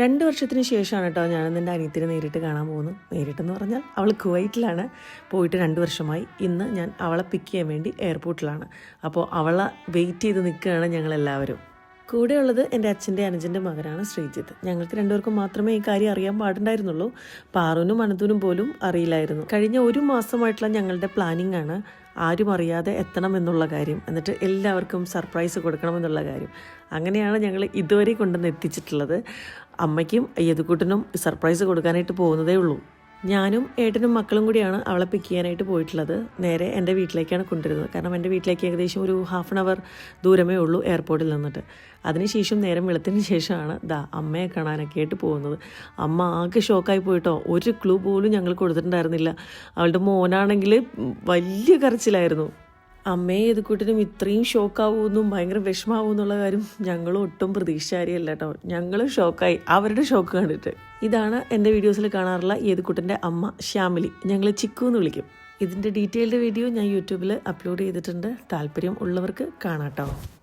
രണ്ട് വർഷത്തിന് ശേഷമാണ് കേട്ടോ ഞാൻ എന്റെ അനിയത്തിനെ നേരിട്ട് കാണാൻ പോകുന്നത്. നേരിട്ടെന്ന് പറഞ്ഞാൽ അവൾ കുവൈറ്റിലാണ്. പോയിട്ട് രണ്ട് വർഷമായി. ഇന്ന് ഞാൻ അവളെ പിക്ക് ചെയ്യാൻ വേണ്ടി എയർപോർട്ടിലാണ് അപ്പോൾ അവളെ വെയിറ്റ് ചെയ്ത് നിൽക്കുകയാണ് ഞങ്ങളെല്ലാവരും. കൂടെയുള്ളത് എന്റെ അച്ഛന്റെ അനുജന്റെ മകനാണ് ശ്രീജിത്ത്. ഞങ്ങൾക്ക് രണ്ടുപേർക്കും മാത്രമേ ഈ കാര്യം അറിയാൻ പാടുണ്ടായിരുന്നുള്ളൂ. പാറുവിനും അനന്തുവിനും പോലും അറിയില്ലായിരുന്നു. കഴിഞ്ഞ ഒരു മാസമായിട്ടുള്ള ഞങ്ങളുടെ പ്ലാനിങ് ആണ് ആരും അറിയാതെ എത്തണം എന്നുള്ള കാര്യം. എന്നിട്ട് എല്ലാവർക്കും സർപ്രൈസ് കൊടുക്കണം എന്നുള്ള കാര്യം. അങ്ങനെയാണ് ഞങ്ങൾ ഇതുവരെ കൊണ്ടുവന്ന് എത്തിച്ചിട്ടുള്ളത്. അമ്മയ്ക്കും യദുക്കുട്ടനും സർപ്രൈസ് കൊടുക്കാനായിട്ട് പോകുന്നതേ ഉള്ളൂ. ഞാനും ഏട്ടനും മക്കളും കൂടിയാണ് അവളെ പിക്ക് ചെയ്യാനായിട്ട് പോയിട്ടുള്ളത്. നേരെ എന്റെ വീട്ടിലേക്കാണ് കൊണ്ടുവരുന്നത്. കാരണം എന്റെ വീട്ടിലേക്ക് ഏകദേശം ഒരു ഹാഫ് ആൻ അവർ ദൂരമേ ഉള്ളൂ എയർപോർട്ടിൽ നിന്നിട്ട്. അതിനുശേഷം നേരം വെളുത്തിന് ശേഷമാണ് ദാ അമ്മയെ കാണാനൊക്കെ ആയിട്ട് പോകുന്നത്. അമ്മ ആകെ ഷോക്കായി പോയിട്ടോ. ഒരു ക്ലൂ പോലും ഞങ്ങൾ കൊടുത്തിട്ടുണ്ടായിരുന്നില്ല. അവളുടെ മോനാണെങ്കിൽ വലിയ കരച്ചിലായിരുന്നു. അമ്മയെ എതുക്കൂട്ടിനും ഇത്രയും ഷോക്കാവുമെന്നും ഭയങ്കര വിഷമാവും എന്നുള്ള കാര്യം ഞങ്ങൾ ഒട്ടും പ്രതീക്ഷയാരിയല്ല കേട്ടോ. ഞങ്ങൾ ഷോക്കായി. അവരുടെ ഷോക്ക് കണ്ടിട്ട്. ഇതാണ് എന്റെ വീഡിയോസിൽ കാണാറുള്ള ഏതുക്കുട്ടന്റെ അമ്മ ശ്യാമിലി. ഞങ്ങൾ ചിക്കു എന്ന് വിളിക്കും. ഇതിന്റെ ഡീറ്റെയിൽഡ് വീഡിയോ ഞാൻ യൂട്യൂബിൽ അപ്ലോഡ് ചെയ്തിട്ടുണ്ട്. താല്പര്യം ഉള്ളവർക്ക് കാണാം കേട്ടോ.